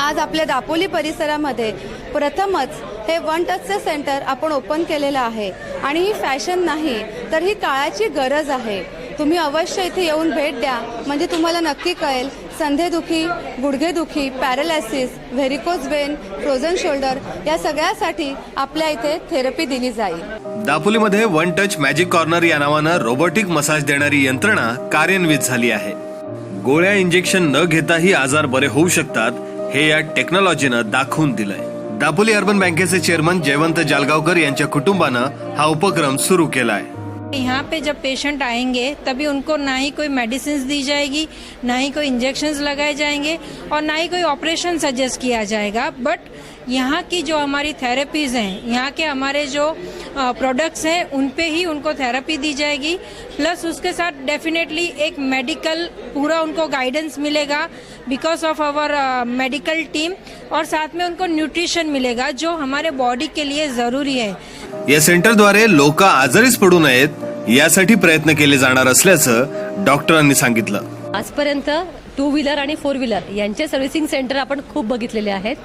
आज आपल्या दापोली परिसरामध्ये प्रथमच हे वन टचचे सेंटर आपण ओपन केलेलं आहे. आणि ही फॅशन नाही तर ही काळाची गरज आहे. तुम्ही अवश्य इथे येऊन भेट द्या. म्हणजे तुम्हाला नक्की कळेल संधेदुखी गुडघेदुखी paralysis varicose vein frozen shoulder या सगळ्यासाठी आपल्या इथे थेरपी दिली जाईल. दापोलीमध्ये वन टच मॅजिक कॉर्नर या नावानं रोबोटिक मसाज देणारी यंत्रणा कार्यान्वित झाली आहे. गोळ्या इंजेक्शन न घेताही आजार बरे होऊ शकतात हे या टेक्नॉलॉजीनं दाखवून दिलंय. दापोली अर्बन बँकेचे चेअरमन जयवंत जालगावकर यांच्या कुटुंबानं हा उपक्रम सुरू केलाय. यहाँ पे जब पेशेंट आएंगे तभी उनको ना ही कोई मेडिसिन दी जाएगी ना ही कोई इंजेक्शन लगाए जाएंगे और ना ही कोई ऑपरेशन सजेस्ट किया जाएगा बट यहाँ की जो हमारी थेरेपीज़ हैं यहाँ के हमारे जो प्रोडक्ट्स हैं उन पे ही उनको थेरेपी दी जाएगी। प्लस उसके साथ डेफिनेटली एक मेडिकल पूरा उनको गाइडेंस मिलेगा because of our medical team और साथ में उनको न्यूट्रिशन मिलेगा जो हमारे बॉडी के लिए ज़रूरी है। या सेंटरद्वारे लोक आजारीच पडू नयेत यासाठी प्रयत्न केले जाणार असल्याचं डॉक्टरांनी सांगितलं. आजपर्यंत टू व्हीलर आणि फोर व्हीलर यांचे सर्व्हिसिंग सेंटर आपण खूप बघितलेले आहेत.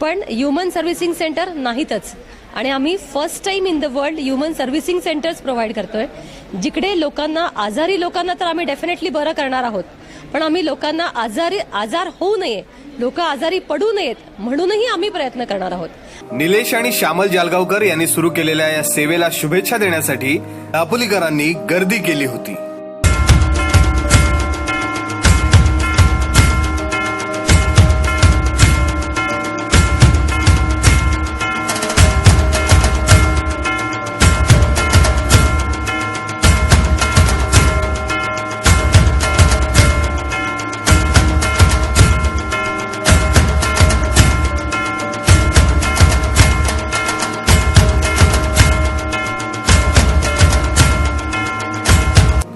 पण ह्युमन सर्व्हिसिंग सेंटर नाहीतच. आणि आम्ही first time in the world human servicing centres provide करतोय. जिकडे लोकांना आजारी लोकांना तर आम्ही डेफिनेटली बरं करणार आहोत. पण आम्ही लोकांना आजारी आजार होऊ नये लोक आजारी पडू नयेत म्हणूनही आम्ही प्रयत्न करणार आहोत. निलेश आणि श्यामल जालगावकर यांनी सुरू केलेल्या या सेवेला शुभेच्छा देण्यासाठी दापोलीकरांनी गर्दी केली होती.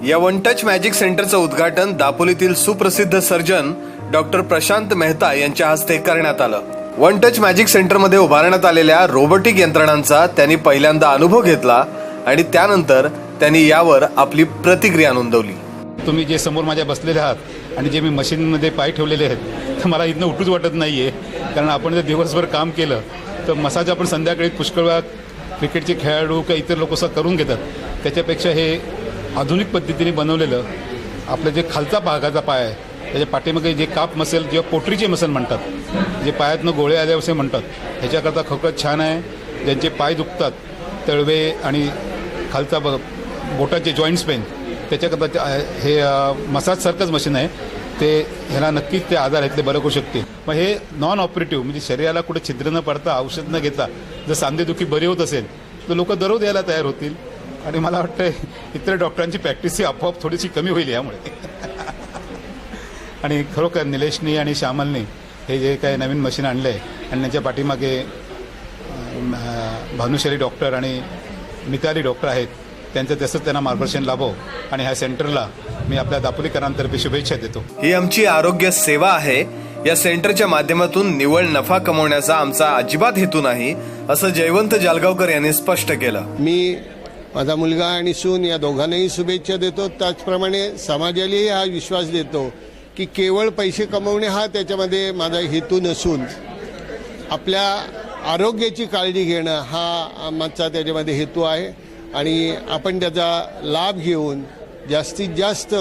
या वन टच मॅजिक सेंटरचं उद्घाटन दापोलीतील सुप्रसिद्ध सर्जन डॉक्टर प्रशांत मेहता यांच्या हस्ते करण्यात आलं. वन टच मॅजिक सेंटरमध्ये उभारण्यात आलेल्या रोबोटिक यंत्रणांचा त्यांनी पहिल्यांदा अनुभव घेतला आणि त्यानंतर त्यांनी यावर आपली प्रतिक्रिया नोंदवली. तुम्ही जे समोर माझ्या बसलेले आहात आणि जे मी मशीनमध्ये पाय ठेवलेले आहेत तर मला इथनं उठूच वाटत नाही आहे कारण आपण जर दिवसभर काम केलं तर मसाज आपण संध्याकाळी पुष्कळ वेळा क्रिकेटचे खेळाडू किंवा इतर लोक असं करून घेतात. त्याच्यापेक्षा हे आधुनिक पद्धतीने बनवलेलं आपलं जे खालचा भागाचा पाय आहे त्याच्या पाठीमागे जे काप मसेल किंवा पोटरीचे मसल म्हणतात जे पायातनं गोळे आले असे म्हणतात ह्याच्याकरता खरोखर छान आहे. ज्यांचे पाय दुखतात तळवे आणि खालचा ब बोटाचे जॉईंट्स पेन त्याच्याकरता ते- हे मसाजसारखंच मशीन आहे. ते ह्याला नक्कीच ते आजार आहेत ते बरं करू शकते मग हे नॉन ऑपरेटिव्ह म्हणजे शरीराला कुठे छिद्र न पडता औषध न घेता जर सांधेदुखी बरी होत असेल तर लोक दररोज यायला तयार होतील. आणि मला वाटतं इतर डॉक्टरांची प्रॅक्टिस ही आपोआप थोडीशी कमी होईल यामुळे. आणि खरोखर निलेशनी आणि श्यामलनी हे जे काही नवीन मशीन आणलं आहे आणि त्यांच्या पाठीमागे भानुशाली डॉक्टर आणि मिताली डॉक्टर आहेत त्यांचं तसंच त्यांना मार्गदर्शन लाभो आणि ह्या सेंटरला मी आपल्या दापोलीकरांतर्फे शुभेच्छा देतो. ही आमची आरोग्य सेवा आहे. या सेंटरच्या माध्यमातून निव्वळ नफा कमवण्याचा आमचा अजिबात हेतू नाही असं जयवंत जालगावकर यांनी स्पष्ट केलं. मी माझा मुलगा आणि सून या दोघांनाही शुभेच्छा देतो. त्याचप्रमाणे समाजालाही हा विश्वास देतो की केवळ पैसे कमवणे हा त्याच्यामध्ये माझा हेतू नसून आपल्या आरोग्याची काळजी घेणं हा आमचा त्याच्यामध्ये हेतू आहे. आणि आपण त्याचा लाभ घेऊन जास्तीत जास्त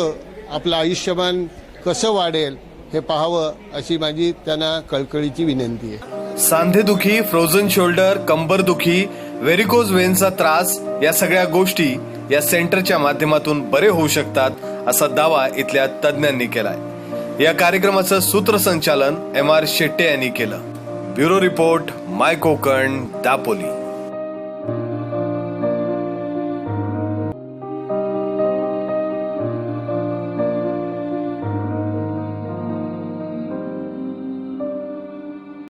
आपलं आयुष्यमान कसं वाढेल हे पाहावं अशी माझी त्यांना कळकळीची विनंती आहे. सांधेदुखी फ्रोझन शोल्डर कंबरदुखी व्हेरिकोज वेनचा त्रास या सगळ्या गोष्टी या सेंटरच्या माध्यमातून बरे होऊ शकतात असा दावा इथल्या तज्ज्ञांनी केलाय. या कार्यक्रमाचं सूत्रसंचालन एम आर शेट्टे यांनी केलं. Bureau report my Konkan Dapoli.